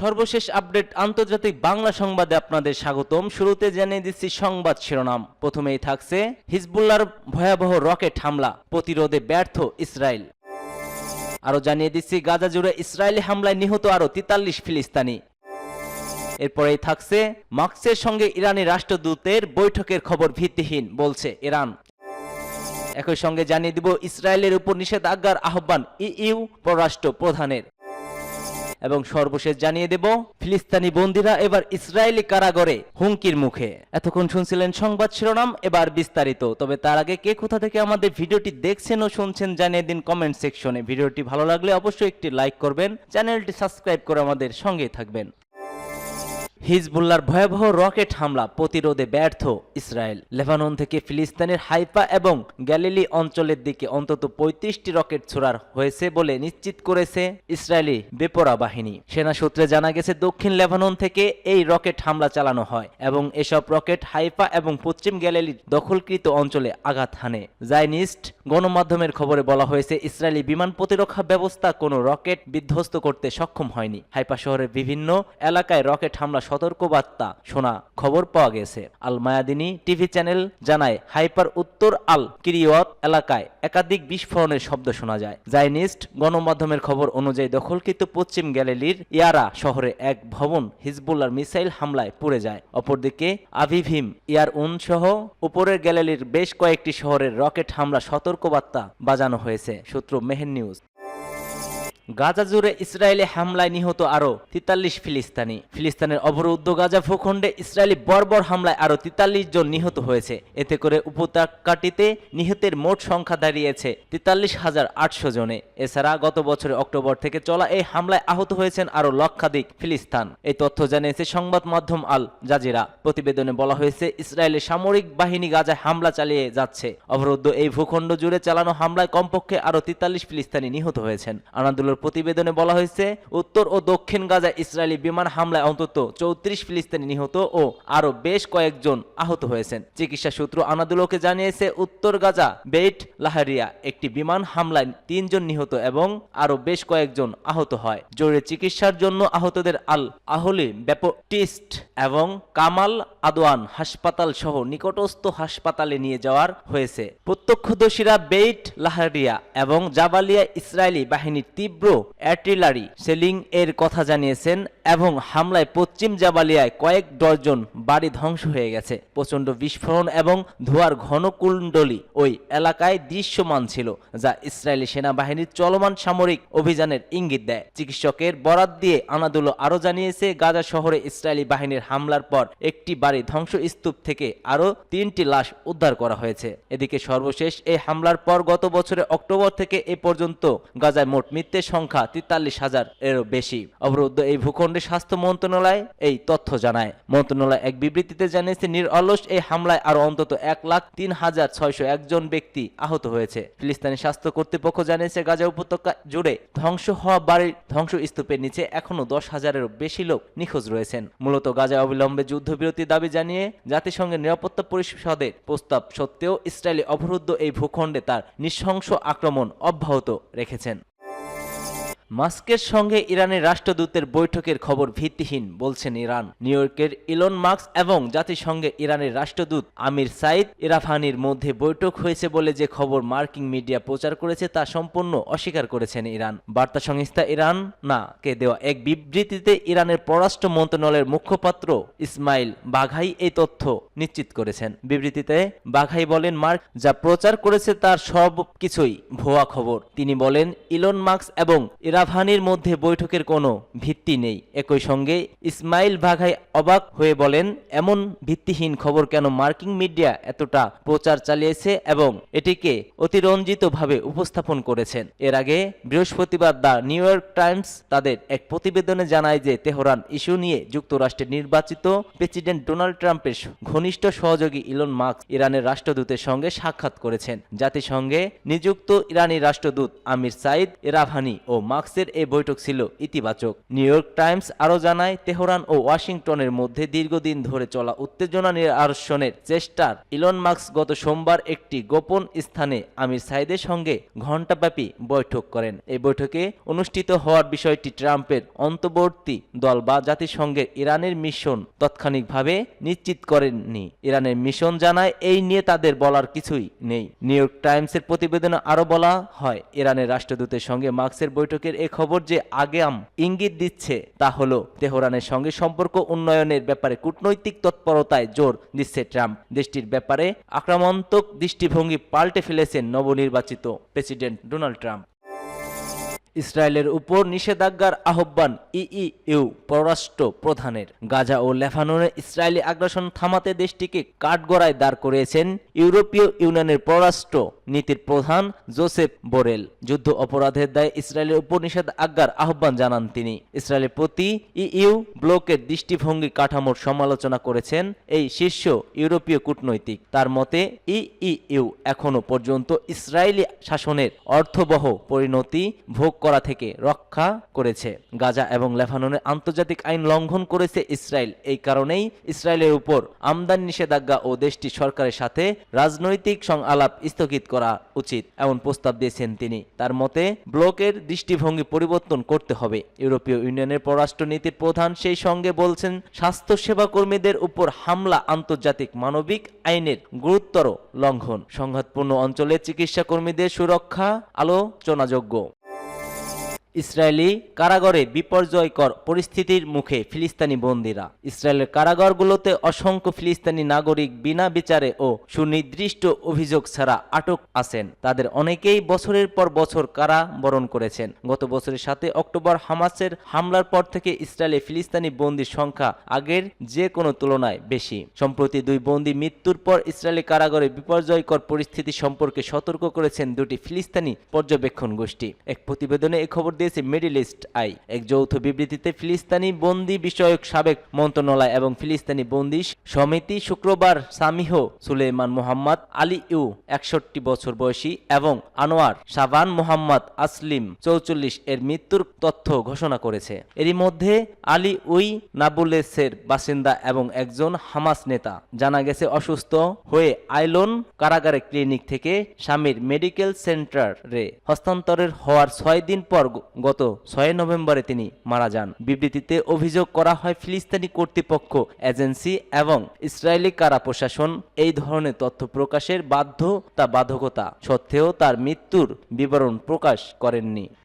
সর্বশেষ আপডেট আন্তর্জাতিক বাংলা সংবাদে আপনাদের স্বাগতম। শুরুতে জানিয়ে দিচ্ছি সংবাদ শিরোনাম। প্রথমেই থাকছে হিজবুল্লার ভয়াবহ রকেট হামলা, প্রতিরোধে ব্যর্থ ইসরায়েল। আরও জানিয়ে দিচ্ছি, গাজা জুড়ে ইসরায়েলি হামলায় নিহত আরও তেতাল্লিশ ফিলিস্তানি। এরপরেই থাকছে, মার্কসের সঙ্গে ইরানি রাষ্ট্রদূতের বৈঠকের খবর ভিত্তিহীন, বলছে ইরান। একই সঙ্গে জানিয়ে দিব, ইসরায়েলের উপর নিষেধাজ্ঞার আহ্বান ইইউ পররাষ্ট্র প্রধানের। এবং সর্বশেষ জানিয়ে দেব, ফিলিস্তানি বন্দীরা এবার ইসরায়েলি কারাগরে হুমকির মুখে। এতক্ষণ শুনছিলেন সংবাদ শিরোনাম, এবার বিস্তারিত। তবে তার আগে কে কোথা থেকে আমাদের ভিডিওটি দেখছেন ও শুনছেন জানিয়ে দিন কমেন্ট সেকশনে ভিডিওটি ভালো লাগলে অবশ্যই একটি লাইক করবেন, চ্যানেলটি সাবস্ক্রাইব করে আমাদের সঙ্গে থাকবেন। হিজবুল্লার ভয়াবহ রকেট হামলা প্রতিরোধে ব্যর্থ ইসরায়েল। লেবানন থেকে ফিলিস্তিনের হাইফা এবং গ্যালিলি অঞ্চলের দিকে অন্তত পঁয়ত্রিশটি রকেট ছোড়ার হয়েছে বলে নিশ্চিত করেছে ইসরায়েলি বেপরা বাহিনী। সেনা সূত্রে জানা গেছে, দক্ষিণ লেবানন থেকে এই রকেট হামলা চালানো হয় এবং এসব রকেট হাইফা এবং পশ্চিম গ্যালিলির দখলকৃত অঞ্চলে আঘাত হানে। জাইনিস্ট গণমাধ্যমের খবরে বলা হয়েছে, ইসরায়েলি বিমান প্রতিরক্ষা ব্যবস্থা কোনো রকেট বিধ্বস্ত করতে সক্ষম হয়নি। হাইপা শহরের বিভিন্ন এলাকায় রকেট হামলা, সতর্কবার্তা শোনা খবর পাওয়া গেছে। আল মায়াদিনী টিভি চ্যানেল জানায়, হাইপার উত্তর আল কিরিয়ত এলাকায় একাধিক বিস্ফোরণের শব্দ শোনা যায়। জাইনিস্ট গণমাধ্যমের খবর অনুযায়ী, দখলকৃত পশ্চিম গ্যালিলির ইয়ারা শহরে এক ভবন হিজবুল্লার মিসাইল হামলায় পুড়ে যায়। অপরদিকে আভিভিম ইয়ার উন সহ উপরের গ্যালিলির বেশ কয়েকটি শহরের রকেট হামলা সতর্কবার্তা বাজানো হয়েছে। সূত্র মেহেন নিউজ। গাজা জুড়ে ইসরায়েলি হামলায় নিহত আরও তেতাল্লিশ ফিলিস্তানি। ফিলিস্তানের অবরুদ্ধ গাজা ভূখণ্ডে ইসরায়েলি বর্বর হামলায় আরও তেতাল্লিশ জন নিহত হয়েছে। এতে করে উপত্যকাটিতে নিহতের মোট সংখ্যা দাঁড়িয়েছে তেতাল্লিশ হাজার আটশো জনে। এছাড়া গত বছরের অক্টোবর থেকে চলা এই হামলায় আহত হয়েছেন আরও লক্ষাধিক ফিলিস্তান। এই তথ্য জানিয়েছে সংবাদ মাধ্যম আল জাজিরা। প্রতিবেদনে বলা হয়েছে ইসরায়েলের সামরিক বাহিনী গাজায় হামলা চালিয়ে যাচ্ছে। অবরুদ্ধ এই ভূখণ্ড জুড়ে চালানো হামলায় কমপক্ষে আরও তেতাল্লিশ ফিলিস্তানি নিহত হয়েছেন। আনাদুলের প্রতিবেদনে বলা হয়েছে, উত্তর ও দক্ষিণ গাজায় ইসরায়েলি বিমান হামলায় অন্তত চৌত্রিশ ফিলিস্তিনি নিহত ও আরও বেশ কয়েকজন আহত হয়েছেন। চিকিৎসা সূত্র আনাদুলোকে জানিয়েছে, উত্তর গাজা বেইট লাহারিয়া একটি বিমান হামলায় তিনজন নিহত এবং আরও বেশ কয়েকজন আহত হয়। জরুরি চিকিৎসার জন্য আহতদের আল আহলি ব্যাপটিস্ট এবং কামাল আদোয়ান হাসপাতাল সহ নিকটস্থ হাসপাতালে নিয়ে যাওয়ার হয়েছে। প্রত্যক্ষদর্শীরা বেইট লাহারিয়া এবং জাবালিয়া ইসরায়েলি বাহিনীর তীব্র অ্যার্টিলারি সেলিং এর কথা জানিয়েছেন এবং হামলায় পশ্চিম জাবালিয়ায় কয়েক ডজন বাড়ি ধ্বংস হয়ে গেছে। প্রচণ্ড বিস্ফোরণ এবং ধোয়ার ঘন কুণ্ডলী ওই এলাকায় দৃশ্যমান ছিল, যা ইসরায়েলি সেনাবাহিনীর চলমান সামরিক অভিযানের ইঙ্গিত দেয়। চিকিৎসকের বরাত দিয়ে আনাদুলো আরও জানিয়েছে, গাজা শহরে ইসরায়েলি বাহিনীর হামলার পর একটি বাড়ি ধ্বংসস্তূপ থেকে আরও তিনটি লাশ উদ্ধার করা হয়েছে। এদিকে সর্বশেষ এই হামলার পর গত বছরের অক্টোবর থেকে এ পর্যন্ত গাজায় মোট মৃত্যুর সংখ্যা তেতাল্লিশ হাজার এরও বেশি। অবরুদ্ধ এই ভূখণ্ডে স্বাস্থ্য মন্ত্রণালয় এই তথ্য জানায়। মন্ত্রণালয় এক বিবৃতিতে জানিয়েছে, নিরলস এই হামলায় আরও অন্তত এক লাখ তিন হাজার ছয়শো একজন ব্যক্তি আহত হয়েছে। ফিলিস্তানি স্বাস্থ্য কর্তৃপক্ষ জানিয়েছে, গাজা উপত্যকা জুড়ে ধ্বংস হওয়া বাড়ির ধ্বংস স্তূপের নিচে এখনও দশ হাজারেরও বেশি লোক নিখোঁজ রয়েছেন। মূলত গাজা অবিলম্বে যুদ্ধবিরতি দাবি জানিয়ে জাতিসংঘের নিরাপত্তা পরিষদের প্রস্তাব সত্ত্বেও ইসরায়েলি অবরুদ্ধ এই ভূখণ্ডে তার নৃশংস আক্রমণ অব্যাহত রেখেছেন। মাস্কের সঙ্গে ইরানের রাষ্ট্রদূতের বৈঠকের খবর ভিত্তিহীন, বলছেন ইরান। নিউ ইয়র্কের ইলন মার্কস এবং জাতিসংঘে ইরানের রাষ্ট্রদূত আমির সাইদ ইরাফানির মধ্যে বৈঠক হয়েছে বলে যে খবর মার্কিন মিডিয়া প্রচার করেছে তা সম্পূর্ণ অস্বীকার করেছেন ইরান। বার্তা সংস্থা ইরান না কে দেওয়া এক বিবৃতিতে ইরানের পররাষ্ট্র মন্ত্রণালয়ের মুখপাত্র ইসমাইল বাঘাই এই তথ্য নিশ্চিত করেছেন। বিবৃতিতে বাঘাই বলেন, মার্ক যা প্রচার করেছে তার সব কিছুই ভুয়া খবর। তিনি বলেন, ইলন মার্কস এবং ইরাভানির মধ্যে বৈঠকের কোনো ভিত্তি নেই। একই সঙ্গে ইসমাইল বাঘাই অবাক হয়ে বলেন, এমন ভিত্তিহীন খবর কেন মার্কিন মিডিয়া এতটা প্রচার চালিয়েছে এবং এটিকে অতিরঞ্জিতভাবে উপস্থাপন করেছেন? এর আগে বৃহস্পতিবার দ্য নিউ ইয়র্ক টাইমস তাদের এক প্রতিবেদনে জানায় যে তেহরান ইস্যু নিয়ে যুক্তরাষ্ট্রের নির্বাচিত প্রেসিডেন্ট ডোনাল্ড ট্রাম্পের ঘনিষ্ঠ সহযোগী ইলন মার্কস ইরানের রাষ্ট্রদূতের সঙ্গে সাক্ষাৎ করেছেন। জাতিসংঘে নিযুক্ত ইরানি রাষ্ট্রদূত আমির সাইদ এরাভানি ও মার্কস মার্কসের এই বৈঠক ছিল ইতিবাচক। নিউ ইয়র্ক টাইমস আরও জানায়, তেহরান ও ওয়াশিংটনের মধ্যে দীর্ঘদিন ধরে চলা উত্তেজনা নিরসনের চেষ্টার ইলন মার্কস গত সোমবার একটি গোপন স্থানে আমির সাইদের সঙ্গে ঘণ্টাব্যাপী বৈঠক করেন। এই বৈঠকে অনুষ্ঠিত হওয়ার বিষয়টি ট্রাম্পের অন্তর্বর্তী দল বা জাতিসংঘের ইরানের মিশন তাৎক্ষণিকভাবে নিশ্চিত করেননি। ইরানের মিশন জানায়, এই নিয়ে তাদের বলার কিছুই নেই। নিউ ইয়র্ক টাইমসের প্রতিবেদনে আরও বলা হয়, ইরানের রাষ্ট্রদূতের সঙ্গে মার্কসের বৈঠকের এ খবর যে আগাম ইঙ্গিত দিচ্ছে, তা হলো তেহরানের সঙ্গে সম্পর্ক উন্নয়নের ব্যাপারে কূটনৈতিক তৎপরতায় জোর দিচ্ছে ট্রাম্প। দেশটির ব্যাপারে আক্রমণাত্মক দৃষ্টিভঙ্গি পাল্টে ফেলেছেন নবনির্বাচিত প্রেসিডেন্ট ডোনাল্ড ট্রাম্প। ইসরায়েলের উপর নিষেধাজ্ঞার আহ্বান ইইউ, পররাষ্ট্র প্রধানের। গাজা ও লেবাননে ইসরায়েলি আগ্রাসন থামাতে দেশটিকে কাঠগড়ায় দাঁড় করিয়েছেন ইউরোপীয় ইউনিয়নের পররাষ্ট্র নীতির প্রধান জোসেফ বোরেল। যুদ্ধ অপরাধের দায়ে ইসরায়েলের উপর নিষেধাজ্ঞার আহ্বান জানান তিনি। ইসরায়েলের প্রতি ইইউ ব্লকের দৃষ্টিভঙ্গি কাঠামোর সমালোচনা করেছেন এই শীর্ষ ইউরোপীয় কূটনৈতিক। তার মতে, ইইউ এখনও পর্যন্ত ইসরায়েলি শাসনের অর্থবহ পরিণতি ভোগ করা থেকে রক্ষা করেছে। গাজা এবং লেবাননের আন্তর্জাতিক আইন লঙ্ঘন করেছে ইসরায়েল। এই কারণেই ইসরায়েলের উপর আমদানি নিষেধাজ্ঞা ও দেশটি সরকারের সাথে রাজনৈতিক সংলাপ স্থগিত করা উচিত, এমন প্রস্তাব দিয়েছেন তিনি। তার মতে, ব্লকের দৃষ্টিভঙ্গি পরিবর্তন করতে হবে। ইউরোপীয় ইউনিয়নের পররাষ্ট্রনীতির প্রধান সেই সঙ্গে বলছেন, স্বাস্থ্য সেবা কর্মীদের উপর হামলা আন্তর্জাতিক মানবিক আইনের গুরুত্বর লঙ্ঘন। সংঘাতপূর্ণ অঞ্চলে চিকিৎসা কর্মীদের সুরক্ষা আলোচনাযোগ্য। ইসরায়েলি কারাগারে বিপর্যয়কর পরিস্থিতির মুখে ফিলিস্তিনি বন্দীরা। ইসরায়েলের কারাগারগুলোতে অসংখ্য ফিলিস্তিনি নাগরিক বিনা বিচারে ও সুনির্দিষ্ট অভিযোগ ছাড়া আটক আছেন। তাদের অনেকেই বছরের পর বছর কারা বরণ করেছেন। গত বছরের সাথে অক্টোবর হামাসের হামলার পর থেকে ইসরায়েলে ফিলিস্তিনি বন্দির সংখ্যা আগের যে কোনো তুলনায় বেশি। সম্প্রতি দুই বন্দী মৃত্যুর পর ইসরায়েলি কারাগারে বিপর্যয়কর পরিস্থিতি সম্পর্কে সতর্ক করেছেন দুটি ফিলিস্তিনি পর্যবেক্ষণ গোষ্ঠী। এক প্রতিবেদনে এ খবর দিয়েছে মিডিল ইস্ট আই। এক যৌথ বিবৃতিতে ফিলিস্তিনি বন্দি বিষয়ক সাবেক মন্ত্রণালয় এবং ফিলিস্তিনি বন্দি সমিতি শুক্রবার সামিহ সুলেমান মোহাম্মদ আলী ইউ একষট্টি বছর বয়সী, এবং আনোয়ার সাবান মোহাম্মদ আসলিম চৌচল্লিশ এর মৃত্যুর তথ্য ঘোষণা করেছে। এরই মধ্যে আলী উই নাবুলেসের বাসিন্দা এবং একজন হামাস নেতা। জানা গেছে, অসুস্থ হয়ে আইলন কারাগারে ক্লিনিক থেকে স্বামীর মেডিকেল সেন্টারে হস্তান্তরের হওয়ার ছয় দিন পর গত ছয় নভেম্বরে তিনি মারা যান। বিবৃতিতে অভিযোগ করা হয়, ফিলিস্তিনি কর্তৃপক্ষ, এজেন্সি এবং ইসরায়েলি কারা প্রশাসন এই ধরনের তথ্য প্রকাশের বাধ্যতা বাধকতা সত্ত্বেও তার মৃত্যুর বিবরণ প্রকাশ করেননি।